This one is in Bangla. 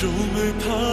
有没有？